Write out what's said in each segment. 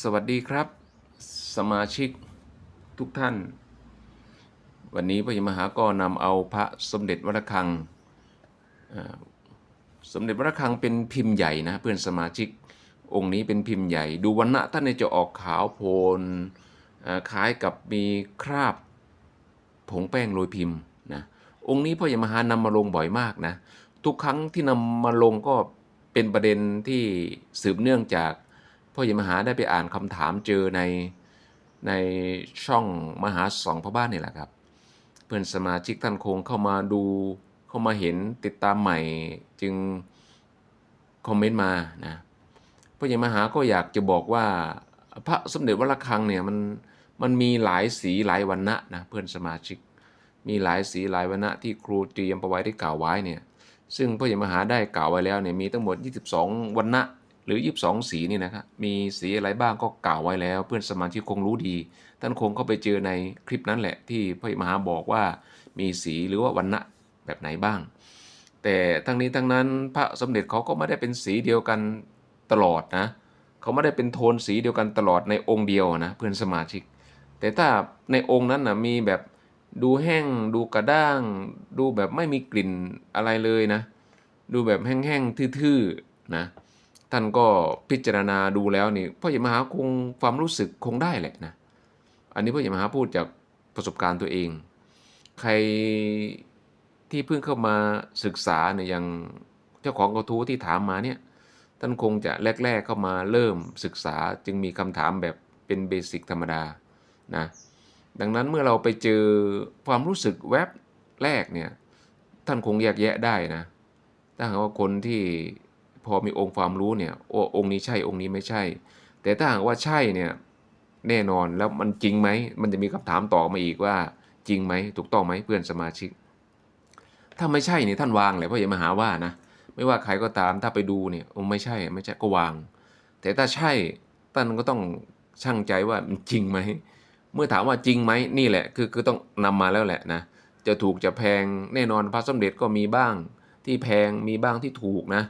สวัสดีครับ สมาชิกทุกท่าน วันนี้พระยมหาก็นำเอาพระสมเด็จวัดระฆัง สมเด็จวัดคังเป็นพิมพ์ใหญ่นะเพื่อนสมาชิกองค์นี้เป็นพิมพ์ใหญ่ ดูวันณะท่านจะออกขาวโพลนอ่าคล้ายกับมีคราบผงแป้งโรยพิมพ์นะองค์นี้พระยมหานำมาลงบ่อยมากนะทุกครั้งที่นำมาลงก็เป็นประเด็นที่สืบเนื่องจาก พ่อใหญ่มหาได้ไปอ่านคำถามเจอในในช่องมหาสองพ่อบ้านนี่แหละครับ เพื่อนสมาชิกท่านคงเข้ามาดูเข้ามาเห็นติดตามใหม่จึงคอมเมนต์มานะพ่อใหญ่มหาก็อยากจะบอกว่าพระสมเด็จวัดระฆังเนี่ยมันมันมีหลายสีหลายวันณะนะเพื่อนสมาชิก มีหลายสีหลายวันณะที่ครูเตรียมประไว้ได้กล่าวไว้เนี่ยซึ่งพ่อใหญ่มหาได้กล่าวไว้แล้วเนี่ยมีทั้งหมด 22 วันณะ รือ 22 สีนี่นะครับมีสีอะไรบ้างก็กล่าวไว้แล้ว เพื่อนสมาชิกคงรู้ดี ท่านคงเข้าไปเจอในคลิปนั้นแหละ ที่พ่อใหญ่มหาบอกว่ามีสีหรือว่าวันณะแบบไหนบ้าง แต่ทั้งนี้ทั้งนั้นพระสมเด็จเขาก็ไม่ได้เป็นสีเดียวกันตลอดนะเขาไม่ได้เป็นโทนสีเดียวกันตลอดในองค์เดียวนะเพื่อนสมาชิก แต่ถ้าในองค์นั้นนะมีแบบดูแห้งดูกระด้าง ดูแบบไม่มีกลิ่นอะไรเลยนะ ดูแบบแห้งๆทื่อๆนะ ท่านก็พิจารณาดูแล้วนี่พ่อใหญ่มหาคงความรู้สึกคงได้แหละนะอันนี้พ่อใหญ่มหาพูดจากประสบการณ์ตัวเอง ใครที่เพิ่งเข้ามาศึกษาเนี่ยอย่างเจ้าของกระทู้ที่ถามมาเนี่ยท่านคงจะแรก ๆเข้ามาเริ่มศึกษาจึงมีคำถามแบบเป็นเบสิกธรรมดานะดังนั้นเมื่อเราไปเจอความรู้สึกแวบแรกเนี่ยท่านคงแยกแยะได้นะถ้าหากว่าคนที่ พอมีองค์ความรู้เนี่ยโอ้องค์นี้ใช่องค์นี้ไม่ใช่ แต่ถ้าหากว่าใช่เนี่ยแน่นอนแล้วมันจริงไหมมันจะมีคำถามต่อมาอีกว่าจริงไหมถูกต้องไหมเพื่อนสมาชิก ถ้าไม่ใช่เนี่ยท่านวางเลยเพราะอย่ามาหาว่านะไม่ว่าใครก็ตามถ้าไปดูเนี่ยโอ้ไม่ใช่ไม่ใช่ก็วาง แต่ถ้าใช่ท่านก็ต้องชั่งใจว่ามันจริงไหมเมื่อถามว่าจริงไหมนี่แหละคือคือต้องนำมาแล้วแหละนะจะถูกจะแพงแน่นอนพระสมเด็จก็มีบ้างที่แพงมีบ้างที่ถูกนะ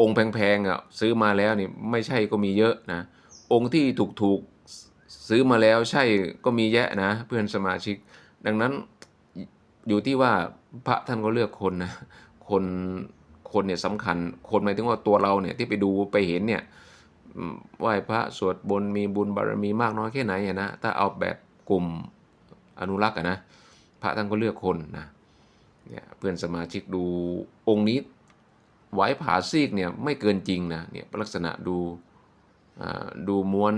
องค์แพงๆอะซื้อมาแล้วนี่ไม่ใช่ก็มีเยอะนะ องค์ที่ถูกๆซื้อมาแล้วใช่ก็มีแยะนะ เพื่อนสมาชิก ดังนั้นอยู่ที่ว่าพระท่านก็เลือกคนนะคนคนเนี่ยสำคัญ คนหมายถึงว่าตัวเราเนี่ยที่ไปดูไปเห็นเนี่ยไหว้พระสวดบนมีบุญบารมีมากน้อยแค่ไหนอะนะถ้าเอาแบบกลุ่มอนุรักษ์อะนะพระท่านก็เลือกคนนะเนี่ยเพื่อนสมาชิกดูองค์นี้ ไหวผาซีกเนี่ยไม่เกินจริงนะเนี่ยลักษณะดูดูม้วน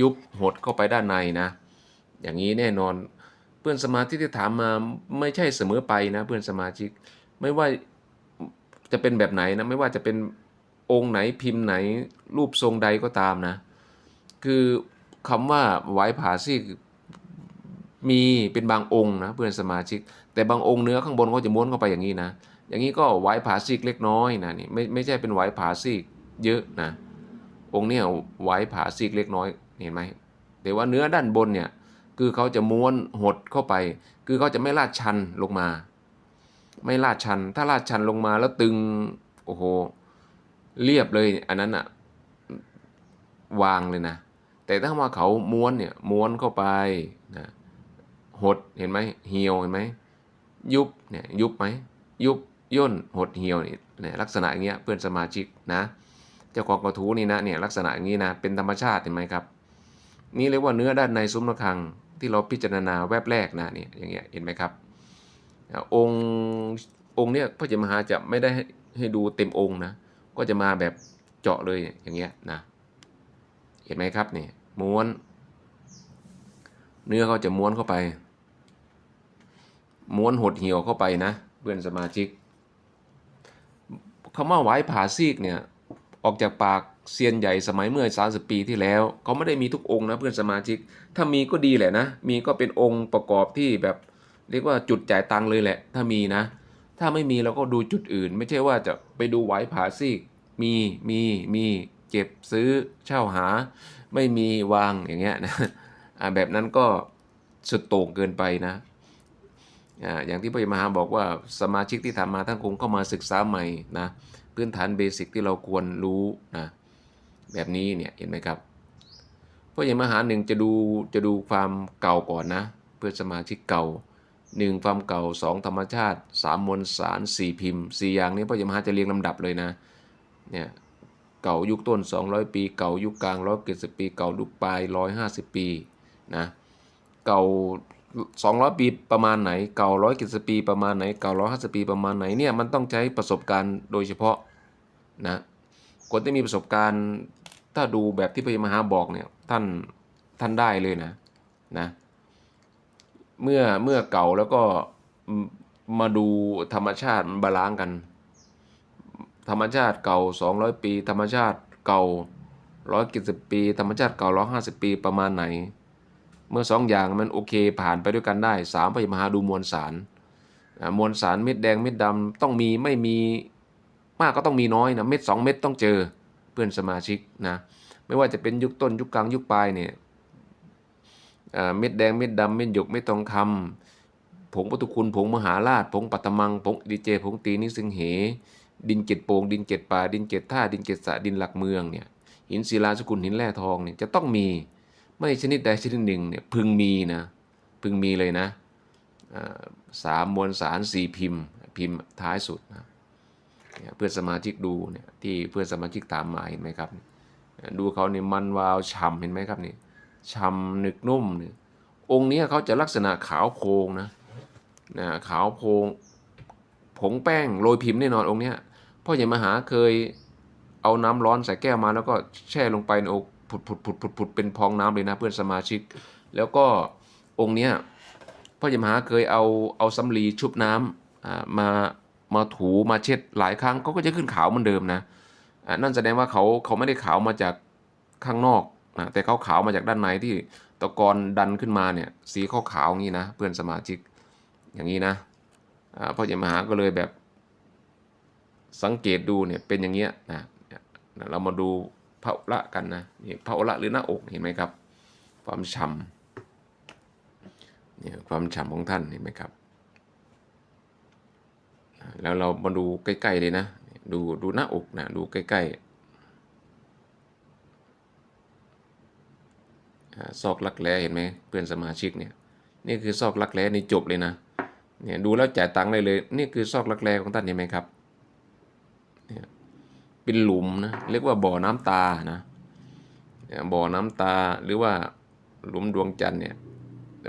ยุบหดเข้าไปด้านในนะ อย่างนี้แน่นอนเพื่อนสมาชิกที่ถามมาไม่ใช่เสมอไปนะเพื่อนสมาชิกไม่ว่าจะเป็นแบบไหนนะไม่ว่าจะเป็นองค์ไหนพิมพ์ไหนรูปทรงใดก็ตามนะ คือคำว่าไหวผาซีกมีเป็นบางองค์นะเพื่อนสมาชิก แต่บางองค์เนื้อข้างบนเขาจะม้วนเข้าไปอย่างนี้นะ อย่างนี้ก็ไหวผาซีกเล็กน้อยนะนี่ไม่ไม่ใช่เป็นไหวผาซีกเยอะนะองค์เนี้ไหวผาซีกเล็กน้อยเห็นไหมแต่ว่าเนื้อด้านบนเนี่ยคือเขาจะม้วนหดเข้าไป คือเขาจะไม่ลาดชันลงมา ไม่ลาดชัน ถ้าลาดชันลงมาแล้วตึงโอ้โหเรียบเลยอันนั้นอะวางเลยนะ แต่ถ้าว่าเขาม้วนเนี่ยม้วนเข้าไปนะหดเห็นไหมเหี่ยวเห็นไหมยุบเนี่ยยุบไหมยุบ ย่นหดเหี่ยวนี่เนี่ยลักษณะอย่างเงี้ยเพื่อนสมาชิกนะเจ้าของกระทู้นี่นะเนี่ยลักษณะอย่างนี้นะเป็นธรรมชาติเห็นไหมครับ นี่เรียกว่าเนื้อด้านในซุ้มระฆังที่เราพิจารณาแวบแรกนะเนี่ยอย่างเงี้ยเห็นไหมครับ องค์องค์เนี่ยพระเจ้ามหาจะไม่ได้ให้ให้ดูเต็มองค์นะก็จะมาแบบเจาะเลยอย่างเงี้ยนะเห็นไหมครับเนี่ยม้วน เนื้อเขาจะม้วนเข้าไป ม้วนหดเหี่ยวเข้าไปนะ เพื่อนสมาชิก คำว่าไหวผาซีกเนี่ยออกจากปากเซียนใหญ่สมัยเมื่อ 30 ปีที่แล้วเขาไม่ได้มีทุกองค์นะเพื่อนสมาชิก ถ้ามีก็ดีแหละนะ มีก็เป็นองค์ประกอบที่แบบเรียกว่าจุดจ่ายตังค์เลยแหละ ถ้ามีนะ ถ้าไม่มีเราก็ดูจุดอื่น ไม่ใช่ว่าจะไปดูไหวผาซีก มีมีมีเก็บซื้อเช่าหา ไม่มีวางอย่างเงี้ยนะแบบนั้นก็สุดโต่งเกินไปนะ อย่างที่พระมหาบอกว่าสมาชิกที่ทำมาท่านคงเข้ามาศึกษาใหม่นะพื้นฐานเบสิกที่เราควรรู้นะแบบนี้เนี่ยเห็นไหมครับพระยมหาหนึ่งจะดูจะดูความเก่าก่อนนะ เพื่อสมาชิกเก่าหนึ่งความเก่าสองธรรมชาติสามมวลสารสี่พิมพ์สี่อย่างนี้พ่ออย่างมหาจะเรียงลำดับเลยนะเนี่ยเก่ายุคต้น 200 ปี เก่ายุคกลาง170ปี เก่ายุคปลาย150 ปีนะเก่า 200ปีประมาณไหน เก่า170ปีประมาณไหน เก่า150ปีประมาณไหนเนี่ยมันต้องใช้ประสบการณ์โดยเฉพาะนะคนที่มีประสบการณ์ถ้าดูแบบที่พระมหาบอกเนี่ยท่านท่านได้เลยนะนะเมื่อเมื่อเก่าแล้วก็มาดูธรรมชาติมันบาลานซ์กัน ธรรมชาติเก่า 200 ปี ธรรมชาติเก่า170ปี ธรรมชาติเก่า150ปีประมาณไหน เมื่อสองอย่างมันโอเคผ่านไปด้วยกันได้สามพยมหาดูมวลสารมวลสารเม็ดแดงเม็ดดำต้องมีไม่มีมากก็ต้องมีน้อยนะเม็ดสองเม็ดต้องเจอเพื่อนสมาชิกนะไม่ว่าจะเป็นยุคต้นยุคกลางยุคปลายเนี่ยเม็ดแดงเม็ดดำเม็ดหยกเม็ดทองคำผงปทุคุณผงมหาราชผงปัตตมังผงดีเจผงตีนิสิงเห ดินเจ็ดโปงดินเจ็ดป่าดินเจ็ดท่าดินเจ็ดสะดินหลักเมืองเนี่ยหินศิลาสกุลหินแร่ทองเนี่ยจะต้องมี ไม่ชนิดใดชนิดหนึ่งเนี่ยพึงมีนะพึงมีเลยนะสามมวลสารสี่พิมพ์ พิมพ์ท้ายสุดนะเพื่อนสมาชิกดูเนี่ยที่เพื่อนสมาชิกตามมาเห็นไหมครับ ดูเขาเนี่ยมันวาวฉ่ำเห็นไหมครับนี่ฉ่ำหนึกนุ่มเนี่ยองค์นี้เขาจะลักษณะขาวโพลงนะนะขาวโพลงผงแป้งโรยพิมพ์แน่นอนองค์เนี้ยพ่อใหญ่มหาเคยเอาน้ำร้อนใส่แก้วมาแล้วก็แช่ลงไปในอก ผุดผุดผุดผุดผุดเป็นพองน้ำเลยนะเพื่อนสมาชิก แล้วก็องค์เนี้ยพ่อใหญ่มหาเคยเอาเอาสำลีชุบน้ำมามาถูมาเช็ดหลายครั้งเขาก็จะขึ้นขาวเหมือนเดิมนะนั่นแสดงว่าเขาเขาไม่ได้ขาวมาจากข้างนอกนะแต่เขาขาวมาจากด้านในที่ตะกอนดันขึ้นมาเนี่ยสีขาขาวอย่างนี้นะเพื่อนสมาชิกอย่างนี้นะพ่อใหญ่มหาก็เลยแบบสังเกตดูเนี่ยเป็นอย่างเงี้ยนะเรามาดู พระอุระกันนะนี่พระอุระหรือหน้าอกเห็นไหมครับ ความฉ่ำเนี่ยความฉ่ำของท่านเห็นไหมครับ แล้วเรามาดูใกล้ๆเลยนะ ดูดูหน้าอกนะดูใกล้ๆซอกรักแร้เห็นไหมเพื่อนสมาชิกเนี่ยนี่คือซอกรักแร้นี่จบเลยนะเนี่ยดูแล้วจ่ายตังค์ได้เลย นี่คือซอกรักแร้ของท่านเห็นไหมครับ เป็นหลุมนะเรียกว่าบ่อน้ำตานะบ่อน้ำตาหรือว่าหลุมดวงจันทร์เนี่ย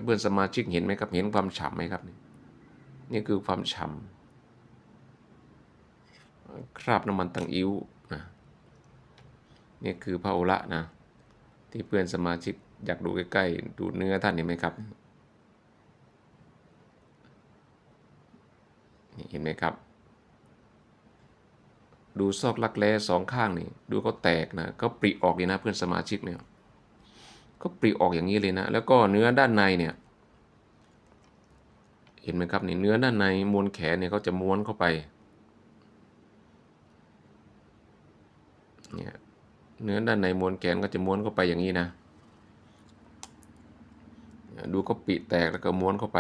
เพื่อนสมาชิกเห็นไหมครับเห็นความฉ่ำไหมครับนี่นี่คือความฉ่ำคราบน้ำมันตังอิ้วนะนี่คือพระโอระนะที่เพื่อนสมาชิกอยากดูใกล้ๆดูเนื้อท่านเห็นไหมครับเห็นไหมครับ ดูซอกรักแร้สองข้างนี่ดูเขาแตกนะเขาปริออกเลยนะเพื่อนสมาชิกเนี่ยก็ปริออกอย่างนี้เลยนะ แล้วก็เนื้อด้านในเนี่ย เห็นไหมครับนี่เนื้อด้านในมวลแขนเนี่ยเขาจะม้วนเข้าไปเนี่ยเนื้อด้านในมวลแขนก็จะม้วนเข้าไปอย่างนี้นะ ดูก็ปิแตกแล้วก็ม้วนเข้าไป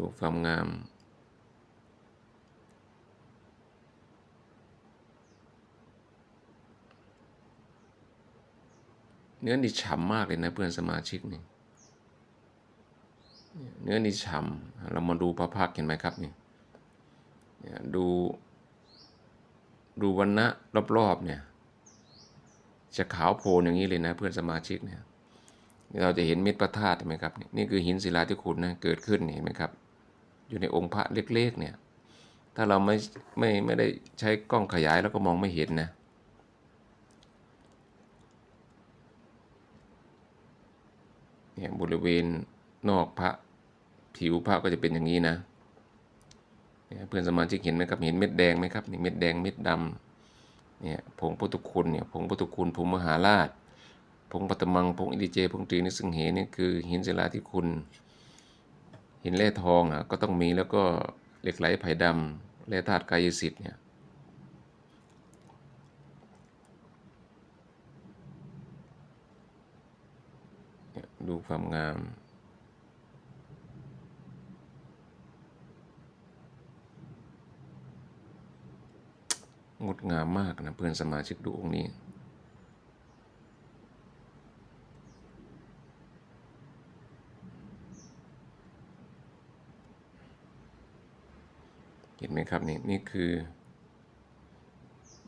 ดูความงามเนื้อนี่ฉ่ำมากเลยนะเพื่อนสมาชิกนี่ เนื้อนี่ฉ่ำเรามาดูพระพักเห็นไหมครับนี่เนี่ยดู ดูวันนะรอบๆเนี่ย จะขาวโพลนอย่างนี้เลยนะเพื่อนสมาชิกเนี่ย เราจะเห็นเม็ดพระธาตุเห็นไหมครับ นี่นี่คือหินศิลาที่ขุดนะเกิดขึ้นเห็นไหมครับ อยู่ในองค์พระเล็กๆเนี่ย ถ้าเราไม่ไม่ไม่ได้ใช้กล้องขยายแล้วก็มองไม่เห็นนะ เนี่ยบริเวณนอกพระผิวพระก็จะเป็นอย่างนี้นะเนี่ยเพื่อนสมาชิกเห็นไหมครับ เห็นเม็ดแดงไหมครับนี่เม็ดแดงเม็ดดำเนี่ยผงพุทธคุณเนี่ยผงพุทธคุณผงมหาราชผงปัตมังผงอินดิเจผงตรีนิสึงเหนี่คือหินศิลาที่คุณ หินแร่ทองอะก็ต้องมีแล้วก็เหล็กไหลไผ่ดำแร่ธาตุกายสิทธิ์เนี่ยดูความงามงดงามมากนะเพื่อนสมาชิกดูองค์นี้ เห็นไหมครับนี่นี่คือ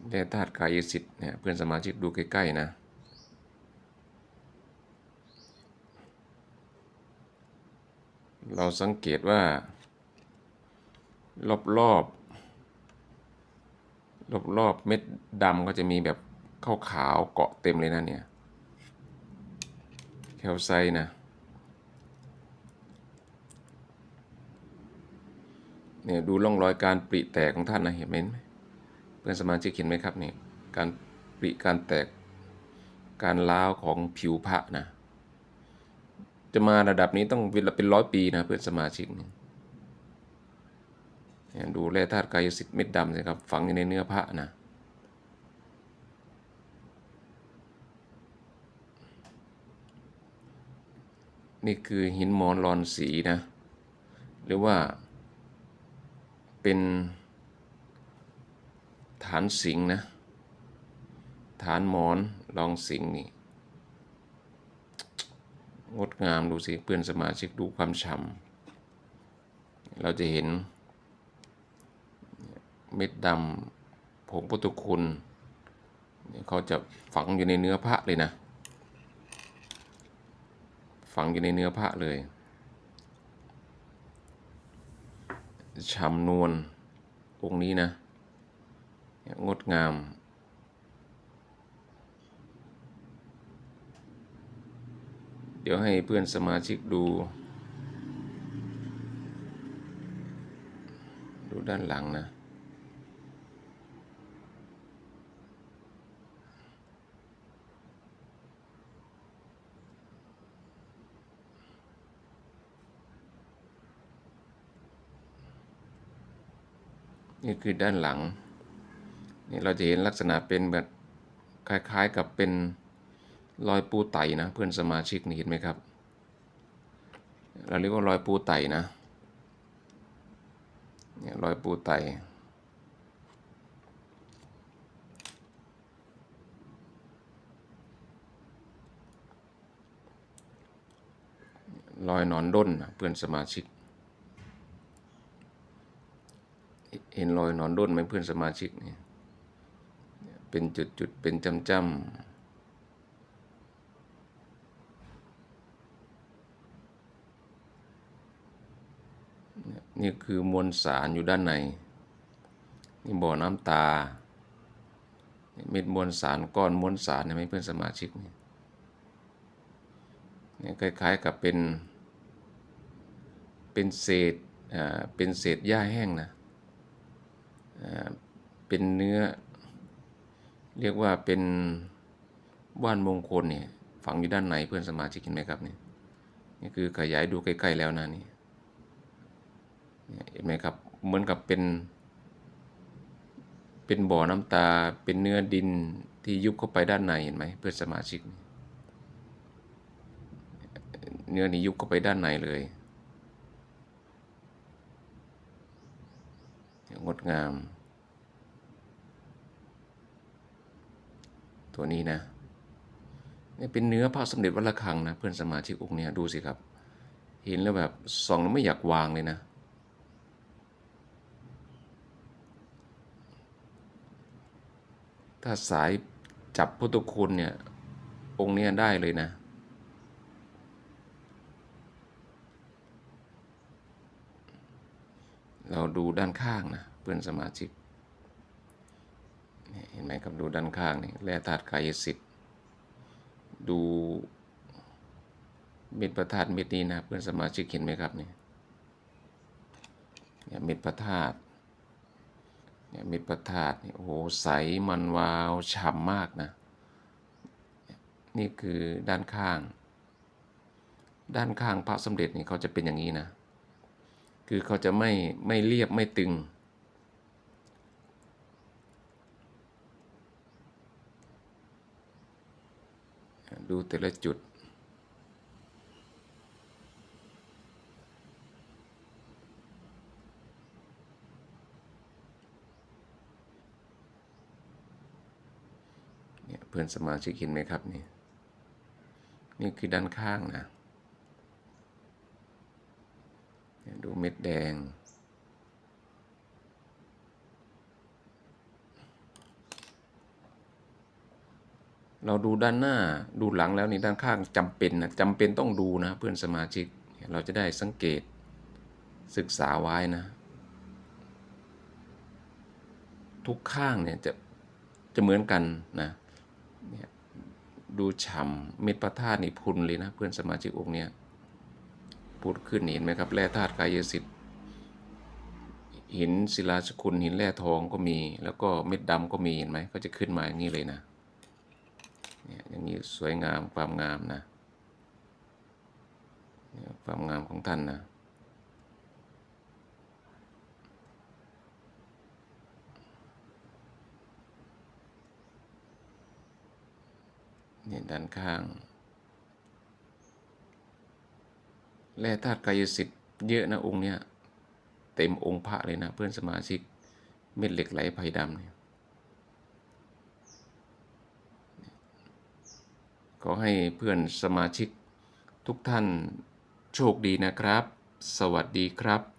แร่ธาตุกายสิทธิ์เนี่ยเพื่อนสมาชิกดูใกล้ๆนะเราสังเกตว่า รอบรอบรอบรอบๆเม็ดดำก็จะมีแบบขาวขาวๆเกาะเต็มเลยนะเนี่ยแคลไซต์นะ เนี่ยดูร่องรอยการปริแตกของท่านนะเห็นไหมเพื่อนสมาชิกเห็นไหมครับเนี่ยการปริการแตกการล้าวของผิวพระนะ จะมาระดับนี้ต้องเวลาเป็นร้อยปีนะเพื่อนสมาชิกนี่เนี่ยดูแร่ธาตุกายสิทธิ์เม็ดดำสิครับฝังอยู่ในเนื้อพระนะนี่คือหินหมอนรอนสีนะ หรือว่า เป็นฐานสิงห์นะ ฐานหมอนรองสิงห์นี่งดงามดูสิเพื่อนสมาชิกดูความฉ่ำเราจะเห็น เม็ดดำผงพุทธคุณเขาจะฝังอยู่ในเนื้อพระเลยนะ ฝังอยู่ในเนื้อพระเลย ฉ่ำนวลองนี้นะ งดงาม เดี๋ยวให้เพื่อนสมาชิกดู ดูด้านหลังนะ นี่คือด้านหลัง นี่เราจะเห็นลักษณะเป็นแบบคล้ายๆกับเป็นรอยปูไตนะ เพื่อนสมาชิกนี่เห็นไหมครับ เราเรียกว่ารอยปูไตนะเนี่ยรอยปูไตรอยหนอนด้นนะเพื่อนสมาชิก เห็นรอยนอนด้นไหมเพื่อนสมาชิกนี่เป็นจุดๆเป็นจำๆนี่คือมวลสารอยู่ด้านใน นี่บ่อน้ำตาเม็ดมวลสารก้อนมวลสารเห็นไหมเพื่อนสมาชิกนี่นี่คล้ายๆกับเป็น เป็นเศษ อ่า เป็นเศษหญ้าแห้งนะ เป็นเนื้อ เรียกว่าเป็นว่านมงคลเนี่ยฝังอยู่ด้านในเพื่อนสมาชิกเห็นไหมครับนี่นี่คือขยายดูใกล้ๆแล้วนะนี่เห็นไหมครับเหมือนกับเป็น เป็นบ่อน้ำตาเป็นเนื้อดินที่ยุบเข้าไปด้านในเห็นไหมเพื่อนสมาชิก เนื้อนี้ยุบเข้าไปด้านในเลยงดงาม ตัวนี้นะนี่เป็นเนื้อพระสมเด็จวัดระฆังนะเพื่อนสมาชิกองค์เนี้ยดูสิครับ เห็นแล้วแบบส่องแล้วไม่อยากวางเลยนะ ถ้าสายจับพุทธคุณเนี่ยองค์เนี้ยได้เลยนะเราดูด้านข้างนะเพื่อนสมาชิก เห็นไหมครับดูด้านข้างนี่แร่ธาตุกายสิทธิ์ดูเม็ดประธาตุเม็ดนี้นะเพื่อนสมาชิกเห็นไหมครับนี่เนี่ยเม็ดประธาตุเนี่ยเม็ดประธาตุนี่โอ้โหใสมันวาวฉ่ำมากนะ นี่คือด้านข้าง ด้านข้างพระสมเด็จนี่เขาจะเป็นอย่างนี้นะ คือเขาจะไม่ไม่เรียบไม่ตึง ดูแต่ละจุด เนี่ยเพื่อนสมาชิกเห็นไหมครับนี่ นี่คือด้านข้างนะ ดูเม็ดแดง เราดูด้านหน้าดูหลังแล้วนี่ด้านข้างจำเป็นนะจำเป็นต้องดูนะเพื่อนสมาชิกเราจะได้สังเกตศึกษาไว้นะ ทุกข้างเนี่ยจะจะเหมือนกันนะดูฉ่ำเม็ดพระธาตุนี่พุนเลยนะเพื่อนสมาชิกองค์เนี้ยพูดขึ้นเห็นไหมครับแร่ธาตุกายสิทธิ์หินศิลาสกุลหินแร่ทองก็มี แล้วก็เม็ดดำก็มีเห็นไหมก็จะขึ้นมาอย่างนี้เลยนะ เนี่ยอย่างนี้สวยงามความงามนะเนี่ยความงามของท่านนะเนี่ยด้านข้าง แร่ธาตุกายสิทธิ์เยอะนะองค์เนี้ย เต็มองค์พระเลยนะเพื่อนสมาชิก เม็ดเหล็กไหลไผ่ดำเนี่ย ขอให้เพื่อนสมาชิกทุกท่านโชคดีนะครับ สวัสดีครับ